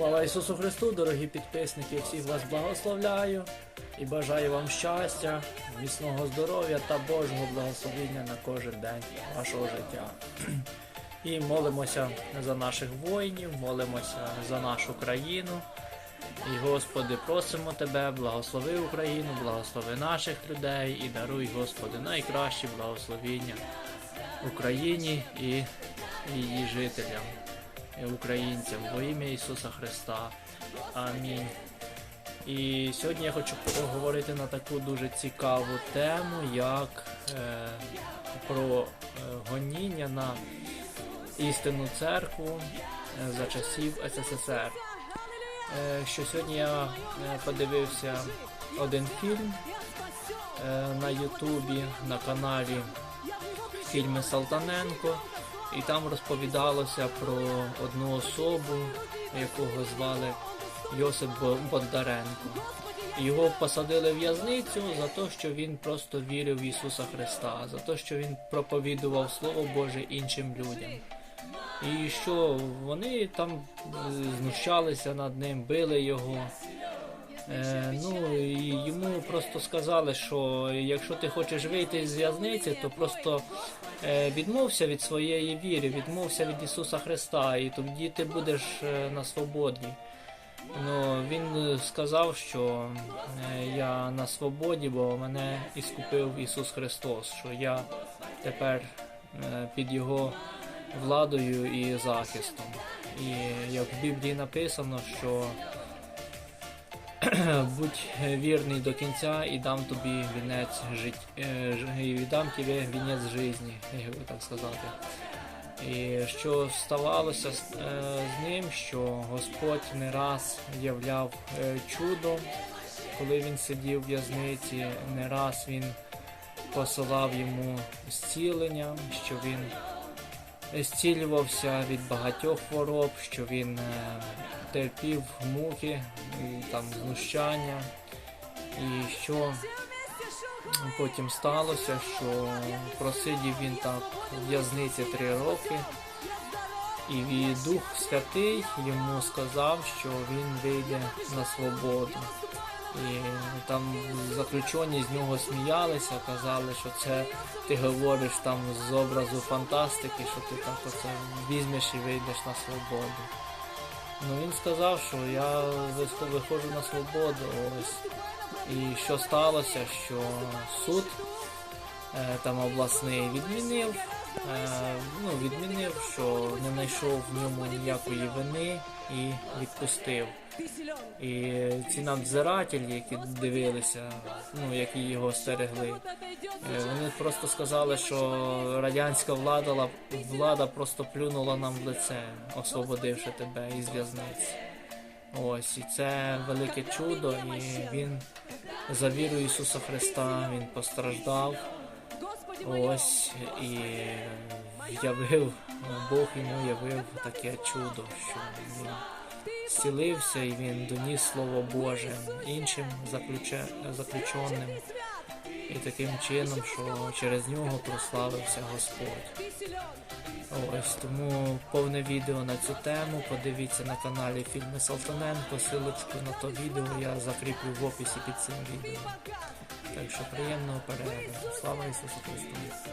Слава Ісусу Христу, дорогі підписники, всіх вас благословляю і бажаю вам щастя, міцного здоров'я та Божого благословення на кожен день вашого життя. І молимося за наших воїнів, молимося за нашу країну. І, Господи, просимо Тебе, благослови Україну, благослови наших людей і даруй, Господи, найкращі благословіння Україні і її жителям, українцям во ім'я Ісуса Христа. Амінь. І сьогодні я хочу поговорити на таку дуже цікаву тему, як е, про е, гоніння на істинну церкву е, за часів СССР. Е, що сьогодні я е, подивився один фільм е, на Ютубі на каналі фільми Салтаненко, і там розповідалося про одну особу, якого звали Йосип Бондаренко. Його посадили в в'язницю за те, що він просто вірив в Ісуса Христа, за те, що він проповідував Слово Боже іншим людям. І що вони там е, знущалися над ним, били його. Е, ну і йому просто сказали, що якщо ти хочеш вийти з в'язниці, то просто е, відмовся від своєї віри, відмовся від Ісуса Христа, і тоді ти будеш е, на свободі. Ну, він сказав, що я на свободі, бо мене іскупив Ісус Христос, що я тепер під Його владою і захистом. І як в Біблії написано, що будь вірний до кінця і дам тобі вінець життя, і дам тобі вінець житті, так сказати. І що ставалося з, е, ним, що Господь не раз являв е, чудо, коли він сидів в в'язниці, не раз він посилав йому зцілення, що він зцілювався від багатьох хвороб, що він е, терпів муки, там знущання, і що потім сталося, що просидів він так в в'язниці три роки, і Дух Святий йому сказав, що він вийде на свободу. І там заключені з нього сміялися, казали, що це ти говориш там з образу фантастики, що ти так оце візьмеш і вийдеш на свободу. Ну він сказав, що я виходжу на свободу. Ось. І що сталося, що суд е, там обласний відмінив, е, ну, відмінив, що не знайшов в ньому ніякої вини і відпустив. І ці надзирателі, які дивилися, ну які його стерегли, е, вони просто сказали, що радянська влада, влада просто плюнула нам в лице, освободивши тебе із в'язниці. Ось, і це велике чудо, і він за віру Ісуса Христа він постраждав. Ось і явив, Бог йому явив таке чудо, що він зцілився і він доніс Слово Боже іншим заключеним. І таким чином, що через нього прославився Господь. Ось тому повне відео на цю тему. Подивіться на каналі Фільми Салтаненко. Силочку на то відео я закріплю в описі під цим відео. Так що приємного перегляду. Слава Ісусу Христу!